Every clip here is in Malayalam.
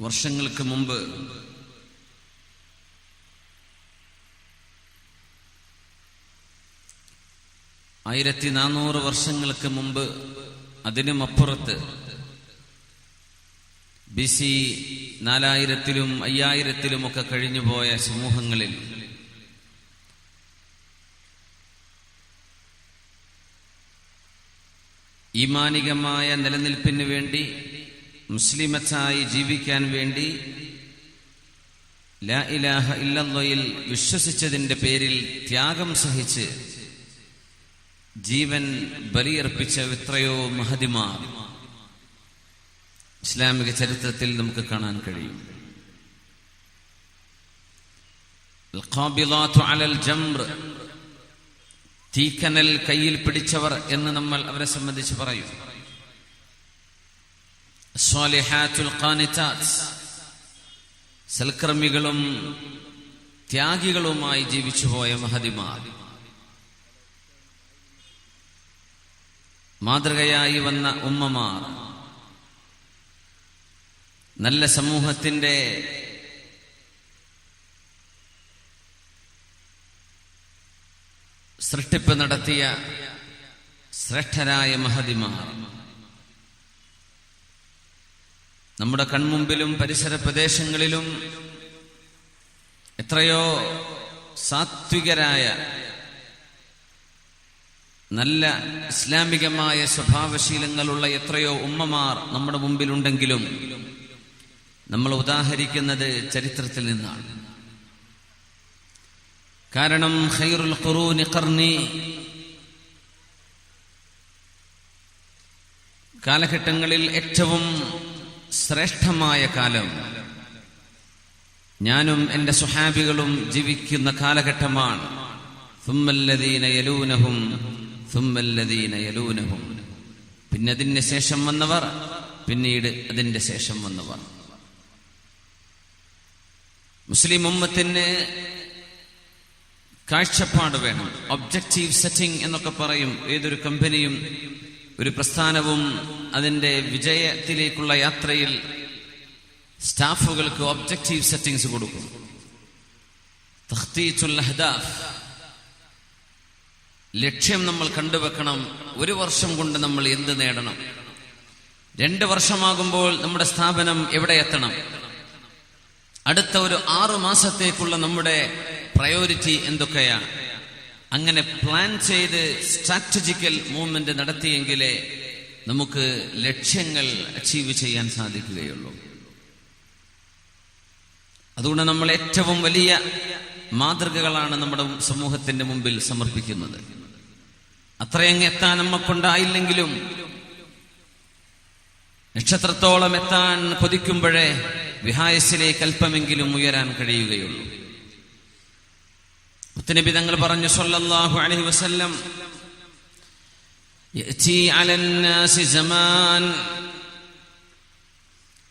വർഷങ്ങൾക്ക് മുമ്പ് ആയിരത്തി നാനൂറ് വർഷങ്ങൾക്ക് മുമ്പ് അതിനുമപ്പുറത്ത് ബി സി നാലായിരത്തിലും അയ്യായിരത്തിലുമൊക്കെ കഴിഞ്ഞുപോയ സമൂഹങ്ങളിൽ ഈമാനികമായ നിലനിൽപ്പിന് വേണ്ടി മുസ്ലിമത്തായി ജീവിക്കാൻ വേണ്ടി ലാ ഇലാഹ ഇല്ലയിൽ വിശ്വസിച്ചതിന്റെ പേരിൽ ത്യാഗം സഹിച്ച് ജീവൻ ബലിയർപ്പിച്ച എത്രയോ മഹതിമാർ. ഇസ്ലാമിക ചരിത്രത്തിൽ നമുക്ക് കാണാൻ കഴിയും. തീക്കനൽ കയ്യിൽ പിടിച്ചവർ എന്ന് നമ്മൾ അവരെ സംബന്ധിച്ച് പറയും. സ്വാലിഹാത്തുൽ സൽക്കർമ്മികളും ത്യാഗികളുമായി ജീവിച്ചുപോയ മഹതിമാർ. മാതൃകയായി വന്ന ഉമ്മമാർ. നല്ല സമൂഹത്തിന്റെ സൃഷ്ടിപ്പ് നടത്തിയ ശ്രേഷ്ഠരായ മഹതിമാർ. നമ്മുടെ കൺമുമ്പിലും പരിസര പ്രദേശങ്ങളിലും എത്രയോ സാത്വികരായ നല്ല ഇസ്ലാമികമായ സ്വഭാവശീലങ്ങളുള്ള എത്രയോ ഉമ്മമാർ നമ്മുടെ മുമ്പിലുണ്ടെങ്കിലും നമ്മൾ ഉദാഹരിക്കുന്നത് ചരിത്രത്തിൽ നിന്നാണ്. കാരണം ഖൈറുൽ ഖുറൂനി ഖർനി കാലഘട്ടങ്ങളിൽ ഏറ്റവും ശ്രേഷ്ഠമായ കാലം. ഞാനും എന്റെ സുഹാബികളും ജീവിക്കുന്ന കാലഘട്ടമാണ്. സുമ്മല്ലദീന യലൂനഹും യലൂനഹും. പിന്നെ അതിന് ശേഷം വന്നവർ പിന്നീട് അതിന്റെ ശേഷം വന്നവർ. മുസ്ലിം ഉമ്മത്തിന് കാഴ്ചപ്പാട് വേണം. ഒബ്ജക്റ്റീവ് സെറ്റിംഗ് എന്നൊക്കെ പറയും. ഏതൊരു കമ്പനിയും ഒരു പ്രസ്ഥാനവും അതിന്റെ വിജയത്തിലേക്കുള്ള യാത്രയിൽ സ്റ്റാഫുകൾക്ക് ഒബ്ജക്റ്റീവ് സെറ്റിംഗ്സ് കൊടുക്കും. ലക്ഷ്യം നമ്മൾ കണ്ടുവെക്കണം. ഒരു വർഷം കൊണ്ട് നമ്മൾ എന്ത് നേടണം? രണ്ട് വർഷമാകുമ്പോൾ നമ്മുടെ സ്ഥാപനം എവിടെ എത്തണം? അടുത്ത ഒരു ആറു മാസത്തേക്കുള്ള നമ്മുടെ പ്രയോറിറ്റി എന്തൊക്കെയാണ്? അങ്ങനെ പ്ലാൻ ചെയ്ത് സ്ട്രാറ്റജിക്കൽ മൂവ്മെന്റ് നടത്തിയെങ്കിലേ നമുക്ക് ലക്ഷ്യങ്ങൾ അച്ചീവ് ചെയ്യാൻ സാധിക്കുകയുള്ളൂ. അതുകൊണ്ട് നമ്മൾ ഏറ്റവും വലിയ മാതൃകകളാണ് നമ്മുടെ സമൂഹത്തിന്റെ മുമ്പിൽ സമർപ്പിക്കുന്നത്. അത്രയങ്ങ് എത്താൻ നമ്മക്കൊണ്ടായില്ലെങ്കിലും നക്ഷത്രത്തോളം എത്താൻ കൊതിക്കുമ്പോഴേ വിഹായസിലേക്ക് അല്പമെങ്കിലും ഉയരാൻ കഴിയുകയുള്ളൂ. മുത്തനബി തങ്ങൾ പറഞ്ഞു സല്ലല്ലാഹു അലഹി വസല്ലം يأتي على الناس زمان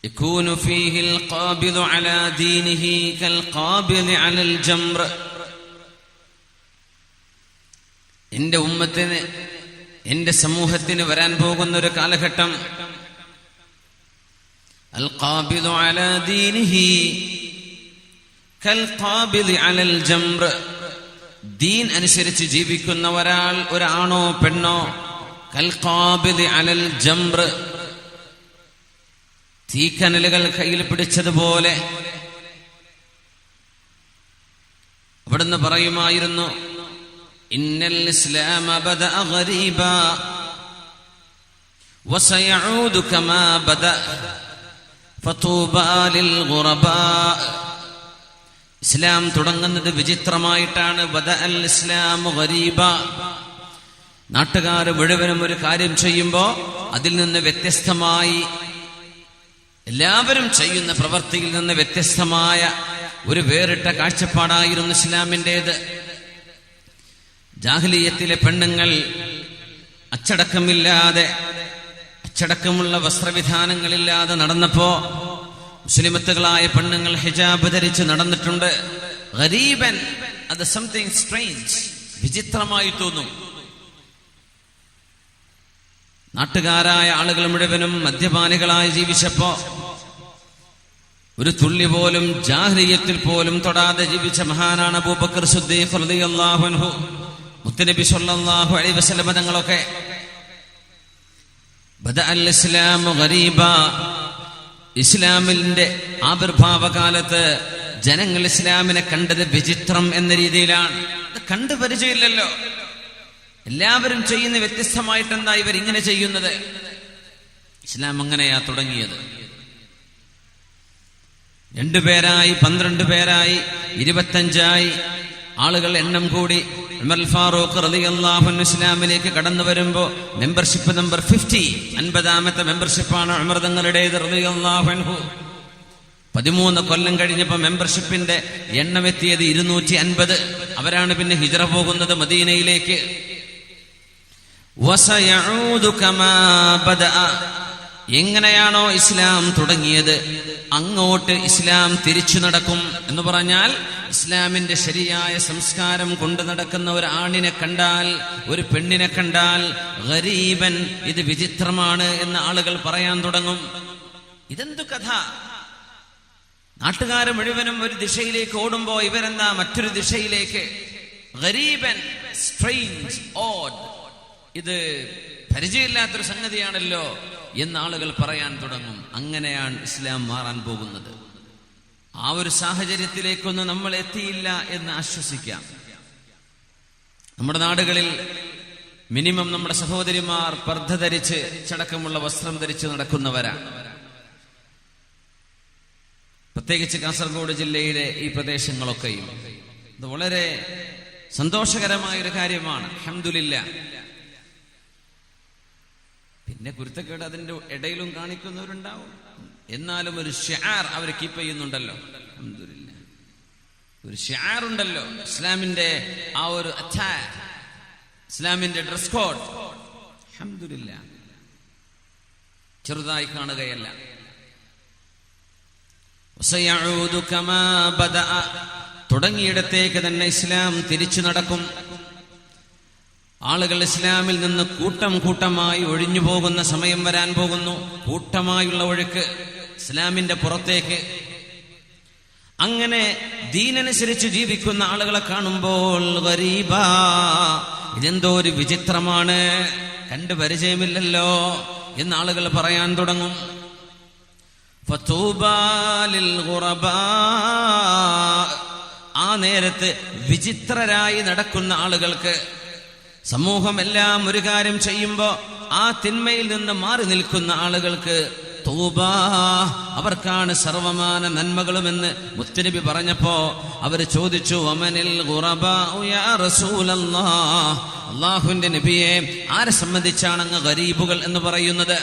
يكون فيه القابض على دينه كالقابض على الجمر എന്റെ ഉമ്മത്തിന് എന്റെ സമൂഹത്തിന് വരാൻ പോകുന്ന ഒരു കാലഘട്ടം അൽ ഖാബിദു അലാ ദീനിഹി കൽ ഖാബിദി അലൽ ജംർ ദീൻ അനുസരിച്ച് ജീവിക്കുന്ന ഒരാൾ ഒരാണോ പെണ്ണോ കൽ ഖാബിദി അലൽ ജംർ തീക്കനലുകൾ കയ്യിൽ പിടിച്ചതുപോലെ അവിടുന്ന് പറയുമായിരുന്നു ഇന്നൽ ഇസ്ലാമ ബദഅ ഗരീബാ وسيعود كما بدأ فطوبى للغرباء ഇസ്ലാം തുടങ്ങുന്നത് വിചിത്രമായിട്ടാണ് ബദ അൽ ഇസ്ലാം ഗരീബ നാട്ടുകാർ മുഴുവനും ഒരു കാര്യം ചെയ്യുമ്പോൾ അതിൽ നിന്ന് വ്യത്യസ്തമായി എല്ലാവരും ചെയ്യുന്ന പ്രവൃത്തിയിൽ നിന്ന് വ്യത്യസ്തമായ ഒരു വേറിട്ട കാഴ്ചപ്പാടായിരുന്നു ഇസ്ലാമിന്റെത്. ജാഹ്ലിയത്തിലെ പെണ്ണുങ്ങൾ അച്ചടക്കമില്ലാതെ അച്ചടക്കമുള്ള വസ്ത്രവിധാനങ്ങളില്ലാതെ നടന്നപ്പോ മുസ്ലിമത്തുകളായ പെണ്ണുങ്ങൾ ഹിജാബ് ധരിച്ച് നടന്നിട്ടുണ്ട്. ഗരീബൻ അത് സംതിങ് സ്ട്രേഞ്ച് വിചിത്രമായി തോന്നും. നാട്ടുകാരായ ആളുകൾ മുഴുവനും മദ്യപാനികളായി ജീവിച്ചപ്പോ ഒരു തുള്ളി പോലും ജാഹ്രിയത്തിൽ പോലും തൊടാതെ ജീവിച്ച മഹാനാണ് അബൂബക്കർ സുദ്ദീഖ് റളിയല്ലാഹു മുത്തനബി സല്ലല്ലാഹു അലൈഹി വസല്ലം തങ്ങളൊക്കെ. ഇസ്ലാമിന്റെ ആവിർഭാവ കാലത്ത് ജനങ്ങൾ ഇസ്ലാമിനെ കണ്ടത് വിചിത്രം എന്ന രീതിയിലാണ്. കണ്ടു പരിചയമില്ലല്ലോ. എല്ലാവരും ചെയ്യുന്ന വ്യത്യസ്തമായിട്ടെന്താ ഇവർ ഇങ്ങനെ ചെയ്യുന്നത്? ഇസ്ലാം അങ്ങനെയാ തുടങ്ങിയത്. രണ്ടുപേരായി പന്ത്രണ്ട് പേരായി ഇരുപത്തഞ്ചായി ആളുകൾ എണ്ണം കൂടി. ഉമർ ഫാറൂഖ് അൻഹു ഇസ്ലാമിലേക്ക് കടന്നു വരുമ്പോ മെമ്പർഷിപ്പ് നമ്പർ ഫിഫ്റ്റി അൻപതാമത്തെ മെമ്പർഷിപ്പാണ് ഉമർ തങ്ങളുടേത് റളിയല്ലാഹു അൻഹു. പതിമൂന്ന് കൊല്ലം കഴിഞ്ഞപ്പോ മെമ്പർഷിപ്പിന്റെ എണ്ണം എത്തിയത് ഇരുന്നൂറ്റി അൻപത്. അവരാണ് പിന്നെ ഹിജറ പോകുന്നത് മദീനയിലേക്ക്. എങ്ങനെയാണോ ഇസ്ലാം തുടങ്ങിയത് അങ്ങോട്ട് ഇസ്ലാം തിരിച്ചു നടക്കും എന്ന് പറഞ്ഞാൽ ഇസ്ലാമിന്റെ ശരിയായ സംസ്കാരം കൊണ്ടു നടക്കുന്ന ഒരു ആണിനെ കണ്ടാൽ ഒരു പെണ്ണിനെ കണ്ടാൽ ഗരീബൻ ഇത് വിചിത്രമാണ് എന്ന് ആളുകൾ പറയാൻ തുടങ്ങും. ഇതെന്തു കഥ? നാട്ടുകാർ മുഴുവനും ഒരു ദിശയിലേക്ക് ഓടുമ്പോ ഇവരെന്താ മറ്റൊരു ദിശയിലേക്ക്? ഗരീബൻ സ്ട്രെയിൻ ഓഡ് ഇത് പരിചയമില്ലാത്തൊരു സംഗതിയാണല്ലോ എന്ന് ആളുകൾ പറയാൻ തുടങ്ങും. അങ്ങനെയാണ് ഇസ്ലാം മാറാൻ പോകുന്നത്. ആ ഒരു സാഹചര്യത്തിലേക്കൊന്നും നമ്മൾ എത്തിയില്ല എന്ന് ആശ്വസിക്കാം. നമ്മുടെ നാടുകളിൽ മിനിമം നമ്മുടെ സഹോദരിമാർ പർദ്ധ ധരിച്ച് ചടക്കമുള്ള വസ്ത്രം ധരിച്ച് നടക്കുന്നവരാണ്. പ്രത്യേകിച്ച് കാസർഗോഡ് ജില്ലയിലെ ഈ പ്രദേശങ്ങളൊക്കെയും. ഇത് വളരെ സന്തോഷകരമായ ഒരു കാര്യമാണ്. അഹമ്മദില്ല പിന്നെ കുരുത്തക്കേട് അതിന്റെ ഇടയിലും കാണിക്കുന്നവരുണ്ടാവും. എന്നാലും ഒരു ഷാർ അവർ കീപ്പ് ചെയ്യുന്നുണ്ടല്ലോ. ഒരു ഷാർ ഉണ്ടല്ലോ. ഇസ്ലാമിന്റെ ആ ഒരു അറ്റാക്ക് ഇസ്ലാമിന്റെ ഡ്രസ് കോഡ് അഹമ്മദില്ല ചെറുതായി കാണുകയല്ല. തുടങ്ങിയിടത്തേക്ക് തന്നെ ഇസ്ലാം തിരിച്ചു നടക്കും. ആളുകൾ ഇസ്ലാമിൽ നിന്ന് കൂട്ടം കൂട്ടമായി ഒഴിഞ്ഞു പോകുന്ന സമയം വരാൻ പോകുന്നു. കൂട്ടമായുള്ള ഒഴുക്ക് ഇസ്ലാമിന്റെ പുറത്തേക്ക്. അങ്ങനെ ദീനനുസരിച്ച് ജീവിക്കുന്ന ആളുകളെ കാണുമ്പോൾ ഗരീബ ഇതെന്തോ ഒരു വിചിത്രമാണ്. കണ്ടു പരിചയമില്ലല്ലോ എന്ന് ആളുകൾ പറയാൻ തുടങ്ങും. ആ നേരത്ത് വിചിത്രരായി നടക്കുന്ന ആളുകൾക്ക് സമൂഹം എല്ലാം ഒരു കാര്യം ചെയ്യുമ്പോ ആ തിന്മയിൽ നിന്ന് മാറി നിൽക്കുന്ന ആളുകൾക്ക് തൂബ. അവർക്കാണ് സർവമാന നന്മകളുമെന്ന് മുത്തനബി പറഞ്ഞപ്പോ അവർ ചോദിച്ചു അമനിൽ അള്ളാഹുന്റെ നബിയെ ആരെ സംബന്ധിച്ചാണ് അങ്ങ് ഗരീബുകൾ എന്ന് പറയുന്നത്?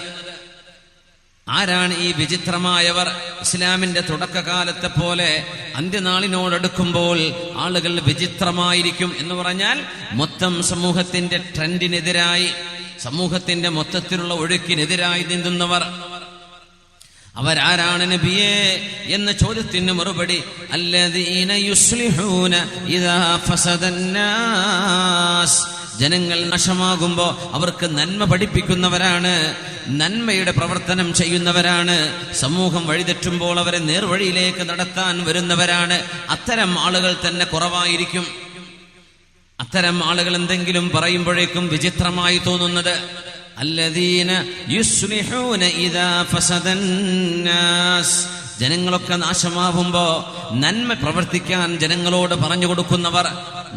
ആരാണ് ഈ വിചിത്രമായവർ? ഇസ്ലാമിന്റെ തുടക്കകാലത്തെ പോലെ അന്ത്യനാളിനോടടുക്കുമ്പോൾ ആളുകൾ വിചിത്രമായിരിക്കും എന്ന് പറഞ്ഞാൽ മൊത്തം സമൂഹത്തിന്റെ ട്രെൻഡിനെതിരായി സമൂഹത്തിന്റെ മൊത്തത്തിലുള്ള ഒഴുക്കിനെതിരായി നീന്തുന്നവർ. അവരാരാണ് നബിയേ എന്ന ചോദ്യത്തിന് മറുപടി അല്ലദീന യുസ്ലിഹൂന ഇദാ ഫസദന്നാസ് ജനങ്ങൾ നാശമാകുമ്പോ അവർക്ക് നന്മ പഠിപ്പിക്കുന്നവരാണ് നന്മയുടെ പ്രവർത്തനം ചെയ്യുന്നവരാണ് സമൂഹം വഴിതെറ്റുമ്പോൾ അവരെ നേർവഴിയിലേക്ക് നടത്താൻ വരുന്നവരാണ്. അത്തരം ആളുകൾ തന്നെ കുറവായിരിക്കും. അത്തരം ആളുകൾ എന്തെങ്കിലും പറയുമ്പോഴേക്കും വിചിത്രമായി തോന്നുന്നത് ഇദാ ഫസദന്നാസ് ജനങ്ങളൊക്കെ നാശമാവുമ്പോ നന്മ പ്രവർത്തിക്കാൻ ജനങ്ങളോട് പറഞ്ഞു കൊടുക്കുന്നവർ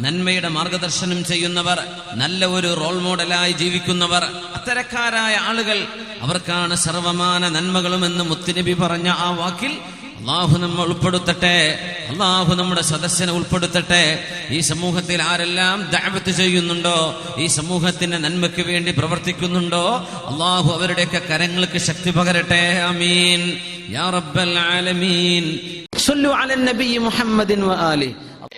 നന്മയുടെ മാർഗദർശനം ചെയ്യുന്നവർ നല്ല ഒരു റോൾ മോഡലായി ജീവിക്കുന്നവർ അത്തരക്കാരായ ആളുകൾ അവർക്കാണ് സർവമാന നന്മകളുമെന്ന് മുത്തുനബി പറഞ്ഞ ആ വാക്കിൽ അള്ളാഹു നമ്മെ ഉൾപ്പെടുത്തട്ടെ അള്ളാഹു നമ്മുടെ സദസ്സിനെ ഉൾപ്പെടുത്തട്ടെ ഈ സമൂഹത്തിൽ ആരെല്ലാം ദഅവത്ത് ചെയ്യുന്നുണ്ടോ ഈ സമൂഹത്തിന്റെ നന്മയ്ക്ക് വേണ്ടി പ്രവർത്തിക്കുന്നുണ്ടോ അള്ളാഹു അവരുടെയൊക്കെ കരങ്ങൾക്ക് ശക്തി പകരട്ടെ ആമീൻ യാ റബ്ബൽ ആലമീൻ صلوا على النبي محمد وآله